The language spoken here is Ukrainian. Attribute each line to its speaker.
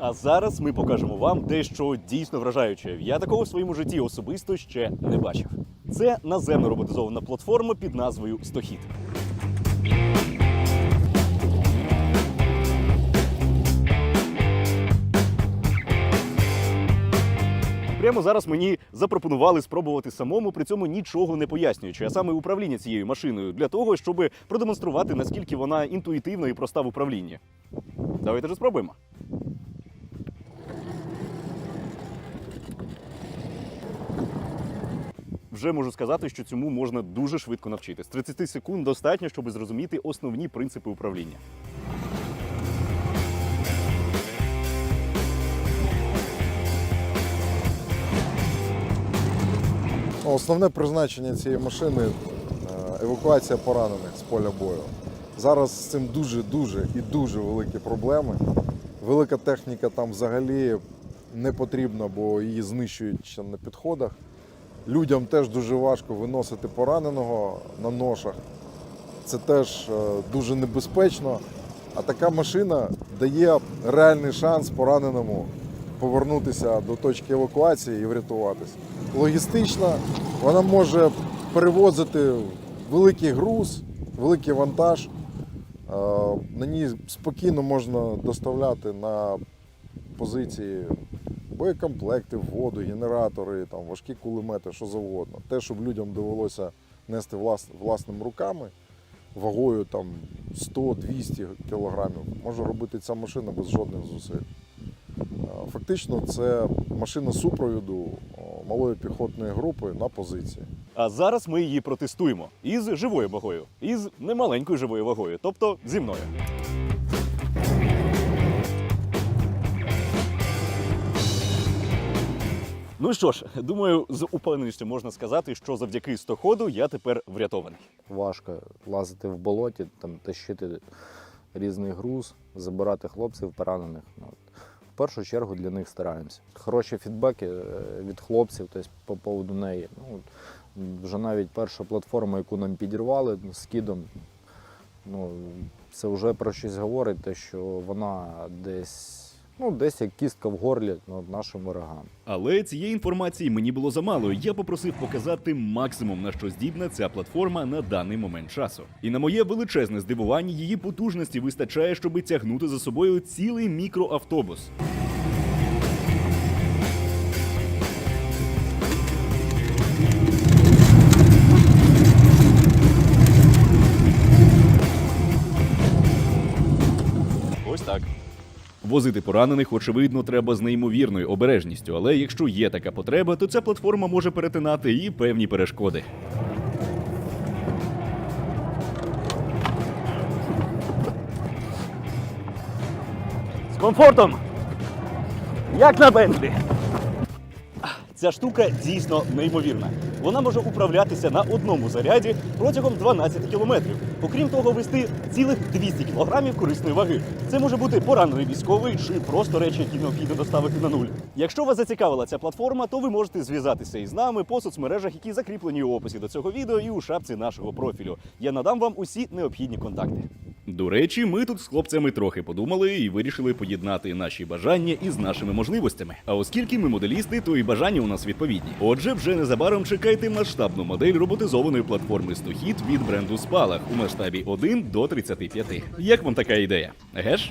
Speaker 1: А зараз ми покажемо вам дещо дійсно вражаюче. Я такого в своєму житті особисто ще не бачив. Це наземно роботизована платформа під назвою Стохід. Прямо зараз мені запропонували спробувати самому, при цьому нічого не пояснюючи, а саме управління цією машиною для того, щоб продемонструвати, наскільки вона інтуїтивна і проста в управлінні. Давайте ж спробуємо. Вже можу сказати, що цьому можна дуже швидко навчитись. 30 секунд достатньо, щоб зрозуміти основні принципи управління.
Speaker 2: Основне призначення цієї машини е, евакуація поранених з поля бою. Зараз з цим дуже-дуже і дуже великі проблеми. Велика техніка там взагалі не потрібна, бо її знищують ще на підходах. Людям теж дуже важко виносити пораненого на ношах. Це теж е, дуже небезпечно. А така машина дає реальний шанс пораненому повернутися до точки евакуації і врятуватися. Логістична, вона може перевозити великий груз, великий вантаж. Е, На ній спокійно можна доставляти на позиції боєкомплекти, воду, генератори, там, важкі кулемети, що завгодно. Те, щоб людям довелося нести влас, власними руками, вагою там 100-200 кілограмів, може робити ця машина без жодних зусиль. Фактично, це машина супроводу о, малої піхотної групи на позиції.
Speaker 1: А зараз ми її протестуємо із живою вагою, із немаленькою живою вагою, тобто зі мною. Ну що ж, думаю, з упевненістю можна сказати, що завдяки стоходу я тепер врятований.
Speaker 3: важко лазити в болоті, там тащити різний груз, забирати хлопців поранених. Ну. В першу чергу для них стараємося. Хороші фідбеки е, від хлопців, тобто по поводу неї. Ну, вже навіть перша платформа, яку нам підірвали з кідом, ну, це вже про щось говорить, те, що вона десь, ну, десь як кістка в горлі ну, нашим ворогам.
Speaker 1: Але цієї інформації мені було замало. Я попросив показати максимум на що здібна ця платформа на даний момент часу. І на моє величезне здивування, її потужності вистачає, щоб тягнути за собою цілий мікроавтобус. Возити поранених, очевидно, треба з неймовірною обережністю, але якщо є така потреба, то ця платформа може перетинати і певні перешкоди. З комфортом! Як на Бентлі! Ця штука дійсно неймовірна. Вона може управлятися на одному заряді протягом 12 кілометрів. Окрім того, вести цілих 200 кілограмів корисної ваги. Це може бути поранений військовий чи просто речі, які необхідно доставити на нуль. Якщо вас зацікавила ця платформа, то ви можете зв'язатися із нами по соцмережах, які закріплені у описі до цього відео і у шапці нашого профілю. Я надам вам усі необхідні контакти. До речі, ми тут з хлопцями трохи подумали і вирішили поєднати наші бажання із нашими можливостями. А оскільки ми моделісти, то і бажання у нас відповідні. Отже, вже незабаром чекайте масштабну модель роботизованої платформи Стухід від бренду Спалах у масштабі 1 до 35. Як вам така ідея? Геш?